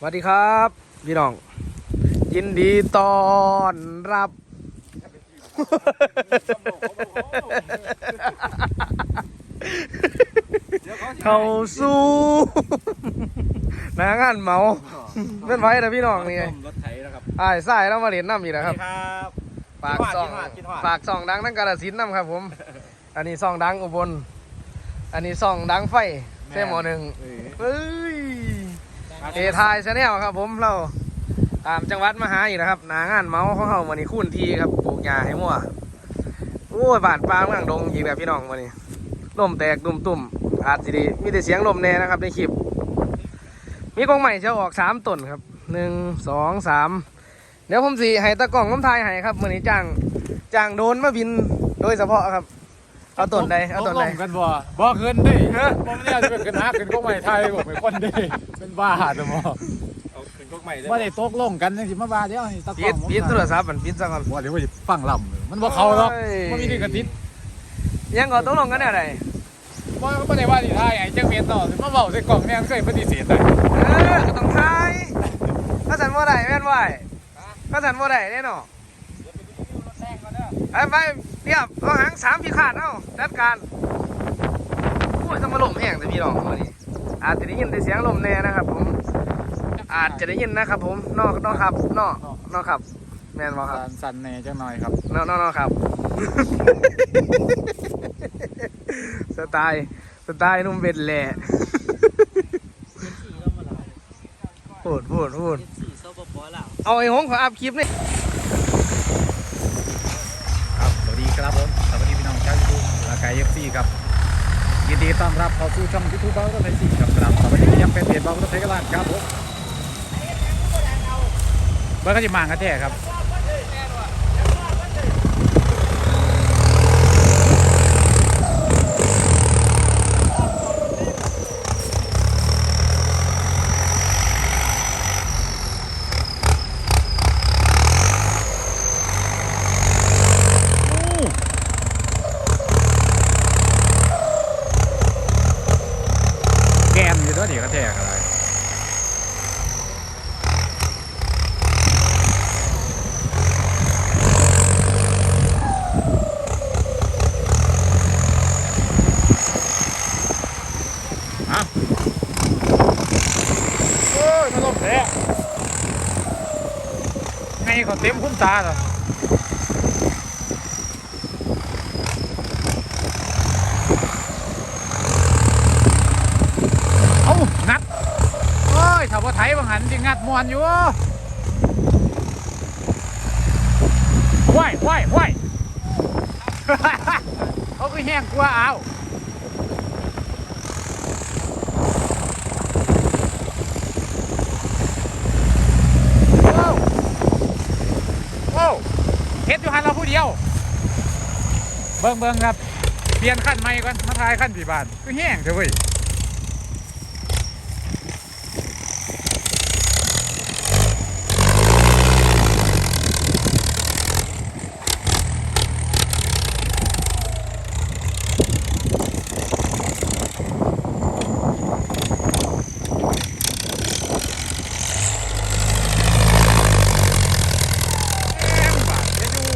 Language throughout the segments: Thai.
สวัสดีครับ พี่น้อง ยินดีต้อนรับ เข้าสู่หนางานเมาเป็นไว้นะพี่น้องนี่ไงรถไถนะครับอ้ายสายแล้วมาเรียนน้ำอีกแล้วครับครับ ฝากซองคิดฮอดคิดฮอดฝากซองดังทั้งกาลสินธุ์น้ำครับผม อันนี้ซองดังอุบล อันนี้ซองดังไฟเส้หมอหนึ่งเออเอ้ย เอทายชาแนลครับผมเราตามจังหวัดมหาอีกนะครับหนางานเมาของเขาวันนี้คุ้นทีครับปลูกหญ้าให้มั่วโอ้ยบาดปลาเมืองดงอีกแล้วพี่น้องวันนี้ลมแตกตุ่มตุ่มอาจจะดีมีแต่เสียงลมแน่นะครับในคลิป มีกองใหม่จะออกสามต้นครับหนึ่งสองสามเดี๋ยวผมสีให้ตะกล่องน้ำทายให้ครับมื่อนี้จ้างจ้างโดนมาบินโดยเฉพาะครับ เอาต้นใดเอาต้นใดตกลงกันบ่บ่ขึ้นดิฮะบ่เนี่ยจะเป็นขึ้นฮักขึ้นก็ไม่ไทยบ่เป็นคนดิเป็นบ้าตัวบ่เอาเป็นพวกใหม่ได้บ่ได้ตกลงกันจังสิมาบ้าเดี๋ยวให้ตะกล้ปิอดงปิดโทรศัพท์มันปิดซะก่อนบ่เดี๋ยวว่าสิฟังลำมันบ่เข้าหรอกโอ้ยบ่มีที่กระติดยังก่อนตกลงกันเนี่ยไรบ่บ่ได้ว่าสิทายไอ้จังเมียนต่อสิมาเว้าใส่กล่องเนี่ยมันเคยปฏิเสธได้เออก็ต้องทายก็สันว่าได้แม่นว่าก็สันว่าได้แน่นอนไปไปเรียบเอาหางสามพี่ขาดเอาจัดการโอ้ยต้องมาลมแห้งแต่พี่น้องวันนี้ อาจจะได้ยินแต่เสียงลมแน่นะครับ ผม อาจจะได้ยินนะครับ ผมนอกนอกครับนอกนอกครับแม่นบ่ครับสั่นๆแหน่จังหน่อยครับนอกนอกนอกครับสไตล์สไตล์นุ่มเบ็ดแหล่พูดพูดพูดสี่โซบปอแล้วเอาไอ้หงขออัพคลิปนี่ ครับสวัสดีครับผมสวัสดีพี่น้องชาว ยูทูบและกายเอฟซีครับยินดีต้อนรับเข้าสู่ช่องยูทูบเบาตัวไทยซีครับครับสวัสดียังเป็นเพจเบาตัวไทยกันล้านครับผมเบอร์ก็จะมางกันแท้ครับ แกมอยู่ตัวเดียวก็แท้อะไรอะโอ้ยมันลมแท้ไงเขาเต็มคุ้มตาเหรอเอางัดโอ้ยถ้าว่าไถบางหันจิงัดมวนอยู่ว้ายว้ายว้ายเขาคือแห้งกลัวเอาโอ้โอ้เฮ็ดอ ยู่หันเราผู้เดียว เบิ่งเบิ่งครับ เปลี่ยนขั้นใหม่ก่อนมาทายขั้นผีบาน คือแห้งเถอะเว้ย แห้งบาดเดี๋ยวอยู่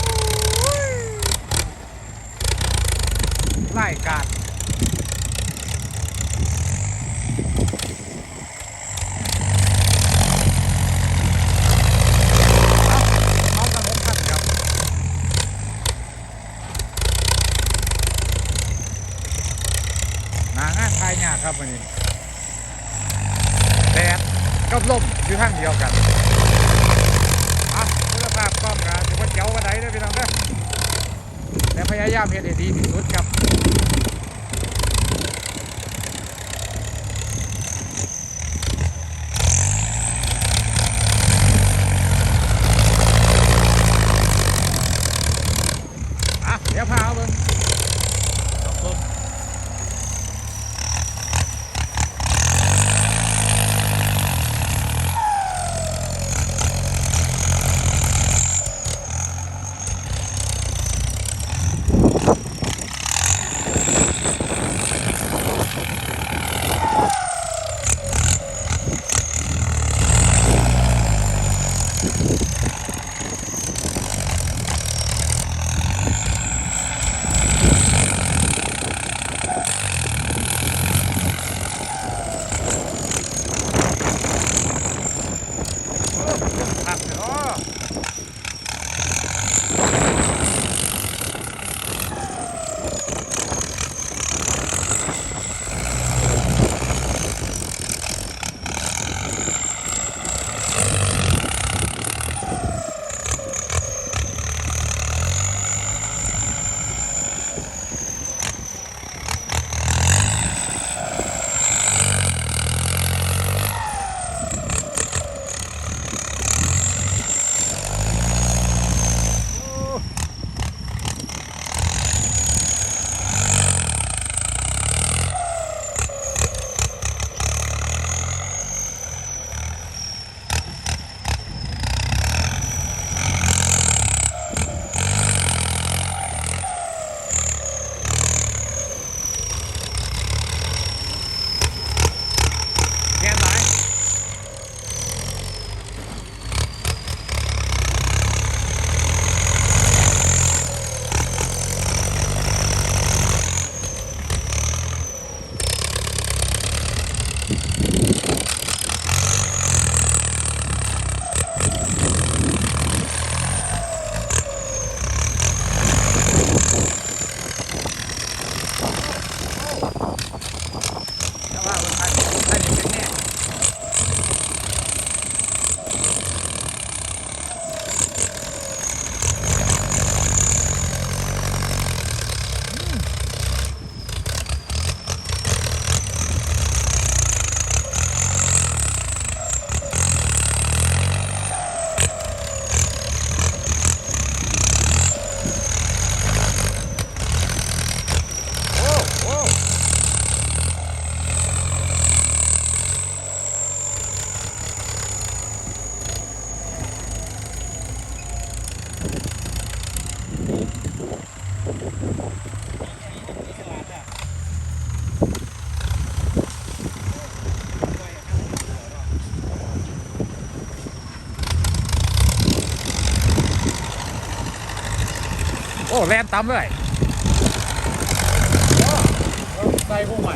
โอ้ย ไล่กาดเอาเอากันหกคันครับงานทายากครับวันนี้แดดกับลมอยู่ข้างเดียวกันอะคุณภาพกล้องกันถือว่าเจ๋วกันไหนเด้อพี่น้องเด้อแต่พยายามเห็นให้ดีที่สุดครับ โอ้แลนตามเลยใส่พวกใหม่